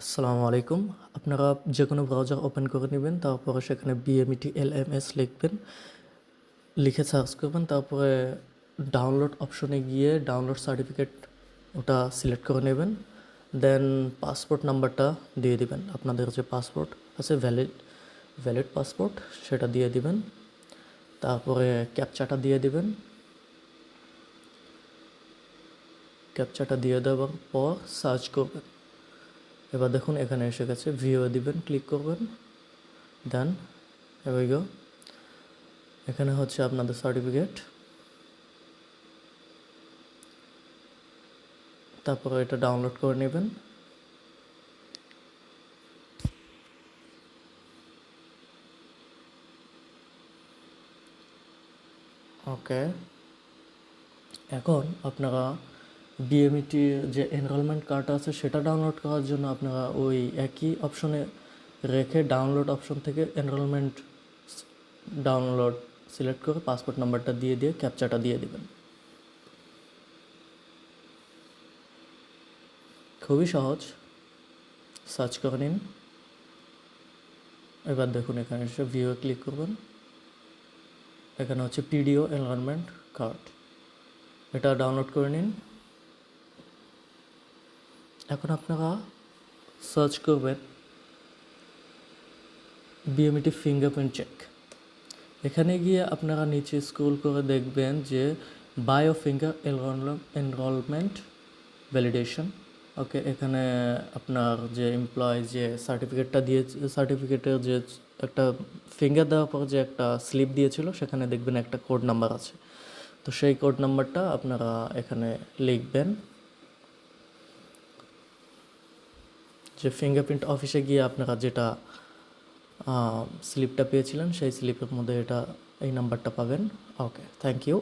আসসালামু আলাইকুম। আপনারা যে কোনো ব্রাউজার ওপেন করে নেবেন, তারপরে সেখানে বিএমইটি এল এম এস লিখবেন, লিখে সার্চ করবেন, তারপরে ডাউনলোড অপশনে গিয়ে ডাউনলোড সার্টিফিকেট ওটা সিলেক্ট করে নেবেন দেন পাসপোর্ট নাম্বারটা দিয়ে দিবেন। আপনাদের যে পাসপোর্ট আছে ভ্যালিড ভ্যালিড পাসপোর্ট সেটা দিয়ে দিবেন, তারপরে ক্যাপচাটা দিয়ে দিবেন। ক্যাপচাটা দিয়ে দেওয়ার পর সার্চ করবেন। এবার দেখুন, এখানে এসে গেছে ভিও দিবেন ক্লিক করবেন দেন এবার গো এখানে হচ্ছে আপনাদের সার্টিফিকেট তারপরে এটা ডাউনলোড করে নেবেন। ওকে এখন আপনারা বিএমইটির যে এনরোলমেন্ট কার্ড আছে, সেটা ডাউনলোড করার জন্য আপনারা ওই একই অপশনে রেখে ডাউনলোড অপশন থেকে এনরোলমেন্ট ডাউনলোড সিলেক্ট করে পাসপোর্ট নাম্বারটা দিয়ে দিয়ে ক্যাপচাটা দিয়ে দেবেন। খুবই সহজ। সার্চ করে নিন। এবার দেখুন এখানে এসে ভিও ক্লিক করবেন। এখানে হচ্ছে পিডিও এনরোলমেন্ট কার্ড এটা ডাউনলোড করে নিন। এখন আপনারা সার্চ করবেন বিএমইটি ফিঙ্গারপ্রিন্ট চেক। এখানে গিয়ে আপনারা নিচে স্ক্রল করে দেখবেন যে bio finger enrolment validation. Okay, এখানে আপনার যে এমপ্লয় যে সার্টিফিকেটটা দিয়ে সার্টিফিকেটের যে একটা ফিঙ্গার দেওয়ার পর যে একটা স্লিপ দিয়েছিল, সেখানে দেখবেন একটা কোড নাম্বার আছে। তো সেই কোড নাম্বারটা আপনারা এখানে লিখবেন। যে ফিঙ্গারপ্রিন্ট অফিসে গিয়ে আপনারা যেটা স্লিপটা পেয়েছিলেন, সেই স্লিপের মধ্যে এটা, এই নাম্বারটা পাবেন। Okay thank you